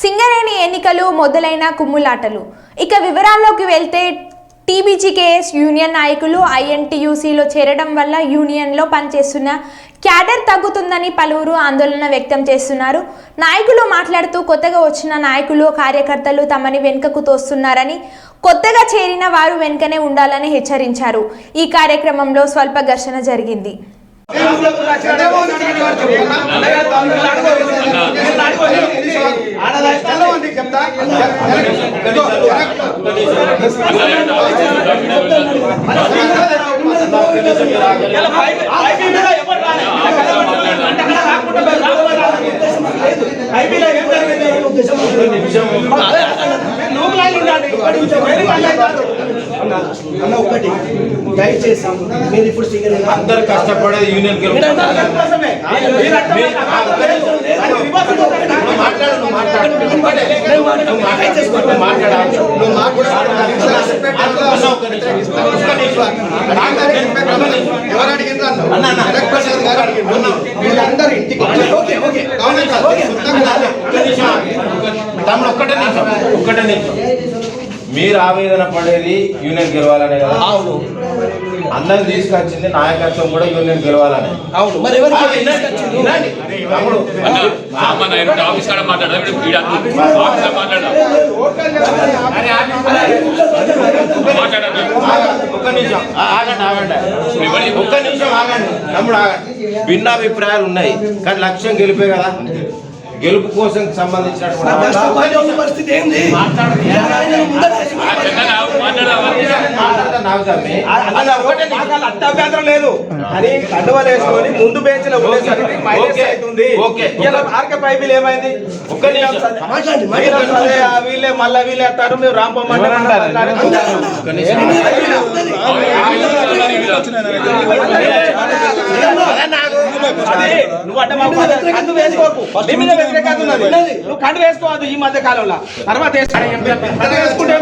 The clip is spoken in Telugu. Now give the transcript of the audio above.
సింగరేణి ఎన్నికలు మొదలైన కుమ్ములాటలు. ఇక వివరాల్లోకి వెళ్తే టీబీజీకేఎస్ యూనియన్ నాయకులు ఐఎన్టీయూసీలో చేరడం వల్ల యూనియన్లో పనిచేస్తున్న క్యాడర్ తగ్గుతుందని పలువురు ఆందోళన వ్యక్తం చేస్తున్నారు. నాయకులు మాట్లాడుతూ కొత్తగా వచ్చిన నాయకులు కార్యకర్తలు తమని వెనుకకు తోస్తున్నారని కొత్తగా చేరిన వారు వెనుకనే ఉండాలని హెచ్చరించారు. ఈ కార్యక్రమంలో స్వల్ప ఘర్షణ జరిగింది. అన్న ఒకటి దయచేసి మీరు ఇప్పుడు అందరు కష్టపడేది యూనియన్ మాట్లాడు నువ్వు మాట్లాడు నువ్వు మాట్లాడు. నువ్వు మాట్లాడు. నువ్వు మాట్లాడు. అన్న, ఒక్క నిమిషం. ఒక్క నిమిషం. ఎవరు అడిగిండ్రు అన్న? అన్న, అన్న. జగన్ ప్రసాద్ గారు అడిగిండ్రు. వీళ్ళందరూ ఇంటికి. ఓకే ఓకే నిమిషం. తమ్ముడు ఒక్కటే నిమిషం ఒక్కటే నిమిషం మీరు ఆవేదన పడేది యూనియన్ గెలవాలనే కదా? అవును. అన్నది తీసుకొచ్చింది నాయకత్వం కూడా యూనియన్ గెలవాలనే. అవును. మరి ఒక్క నిమిషం ఆగండి ఆగండి. ఒక్క నిమిషం ఆగండి తమ్ముడు ఆగండి. భిన్నాభిప్రాయాలు ఉన్నాయి కానీ లక్ష్యం గెలిపే కదా? గెలుపు కోసం సంబంధించినటువంటి పరిస్థితి ఏంది. అత్యాభ్యంతరం లేదు. అని కండువలు వేసుకొని ముందు బెంచ్లో ఉండేసరికి మైనస్ ఓకే. అవుతుంది ఓకే. ఇలా ఆర్కే పైపులు ఏమైంది? ఒక్క వీళ్ళే మళ్ళా వీళ్ళే అంటారు. మీరు రాంపమ్మంటే ఒక్క నిమిషం. నువ్వు కండు వేసుకోవద్దు ఈ మధ్య కాలంలో తర్వాత వేసుకుంటే